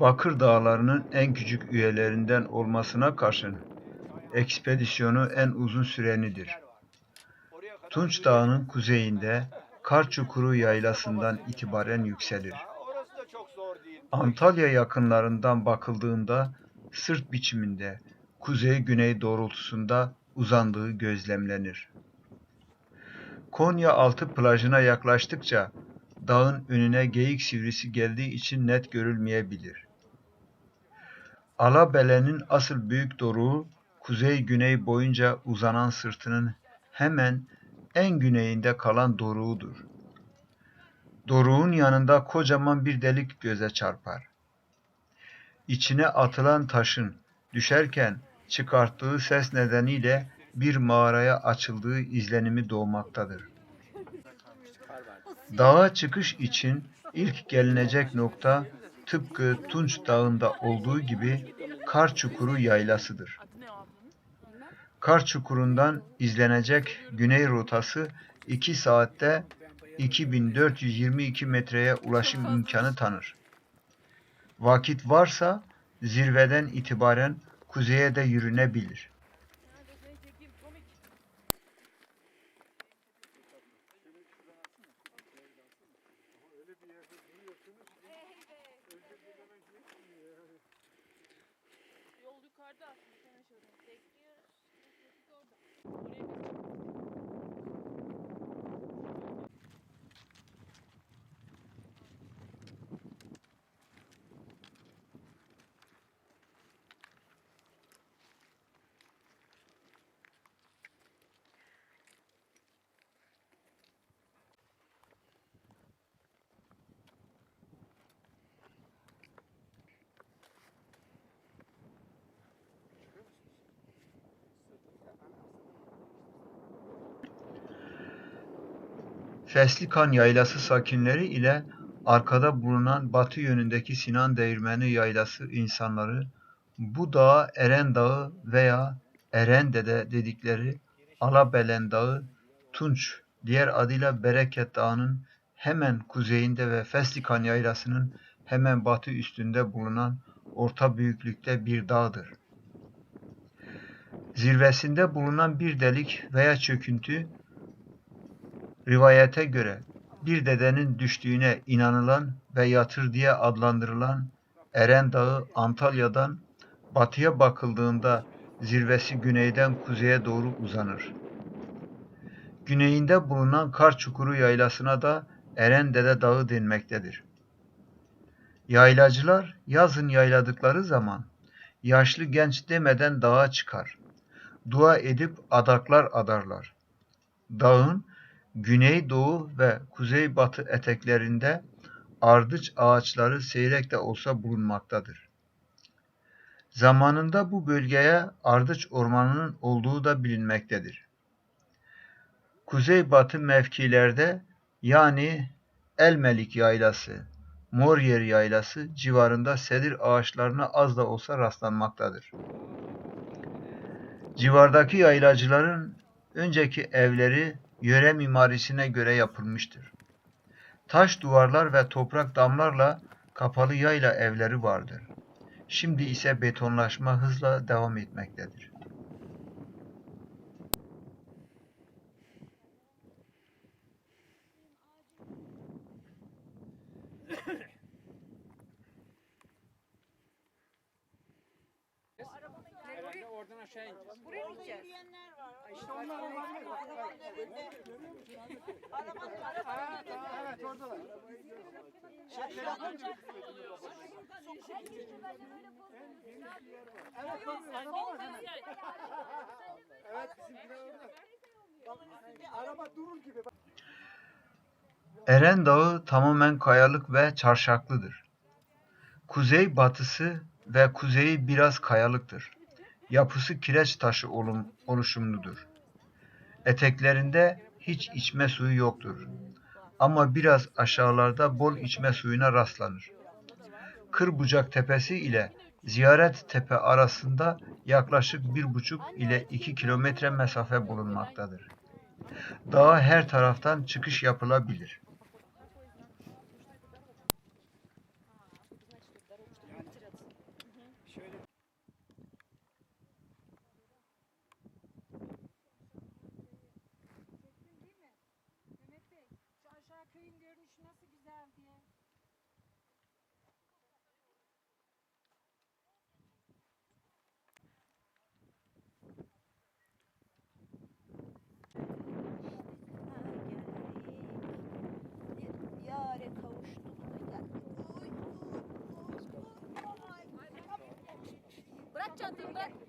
Bakır Dağları'nın en küçük üyelerinden olmasına karşın ekspedisyonu en uzun sürenidir. Tunç Dağı'nın kuzeyinde Karçukuru yaylasından itibaren yükselir. Antalya yakınlarından bakıldığında sırt biçiminde kuzey-güney doğrultusunda uzandığı gözlemlenir. Konya altı plajına yaklaştıkça dağın önüne geyik sivrisi geldiği için net görülmeyebilir. Alabele'nin asıl büyük doruğu kuzey-güney boyunca uzanan sırtının hemen en güneyinde kalan doruğudur. Doruğun yanında kocaman bir delik göze çarpar. İçine atılan taşın düşerken çıkarttığı ses nedeniyle bir mağaraya açıldığı izlenimi doğmaktadır. Dağa çıkış için ilk gelinecek nokta tıpkı Tunç Dağı'nda olduğu gibi Kar Çukuru yaylasıdır. Kar Çukuru'ndan izlenecek güney rotası 2 saatte 2422 metreye ulaşım imkanı tanır. Vakit varsa zirveden itibaren kuzeye de yürünebilir. Yol yukarıda aslında sana şöyle bekliyoruz. Trafik orada. Oraya Feslikan Yaylası sakinleri ile arkada bulunan batı yönündeki Sinan Değirmeni Yaylası insanları bu dağa Eren Dağı veya Erendede dedikleri Alabelen Dağı, Tunç, diğer adıyla Bereket Dağı'nın hemen kuzeyinde ve Feslikan Yaylası'nın hemen batı üstünde bulunan orta büyüklükte bir dağdır. Zirvesinde bulunan bir delik veya çöküntü Rivayete göre bir dedenin düştüğüne inanılan ve yatır diye adlandırılan Eren Dağı Antalya'dan batıya bakıldığında zirvesi güneyden kuzeye doğru uzanır. Güneyinde bulunan kar çukuru yaylasına da Eren Dede Dağı denmektedir. Yaylacılar yazın yayladıkları zaman yaşlı genç demeden dağa çıkar. Dua edip adaklar adarlar. Dağın güneydoğu ve kuzeybatı eteklerinde ardıç ağaçları seyrek de olsa bulunmaktadır. Zamanında bu bölgeye ardıç ormanının olduğu da bilinmektedir. Kuzeybatı mevkilerde yani Elmelik Yaylası, Moryer Yaylası civarında sedir ağaçlarına az da olsa rastlanmaktadır. Civardaki yaylacıların önceki evleri yöre mimarisine göre yapılmıştır. Taş duvarlar ve toprak damlarla kapalı yayla evleri vardır. Şimdi ise betonlaşma hızla devam etmektedir. Aşağı ineceğiz. Buraya mı gideceğiz? İşte onlar olabilir. Evet oradalar. Şey, telefon Evet araba var hemen. Evet bizimkiler orada. Bak araba durur gibi. Eren Dağı tamamen kayalık ve çarşaklıdır. Kuzey batısı ve kuzeyi biraz kayalıktır. Yapısı kireç taşı olum- oluşumludur. Eteklerinde hiç içme suyu yoktur. Ama biraz aşağılarda bol içme suyuna rastlanır. Kırbucak Tepesi ile Ziyaret Tepe arasında yaklaşık bir buçuk ile iki kilometre mesafe bulunmaktadır. Dağa her taraftan çıkış yapılabilir. cho tương đất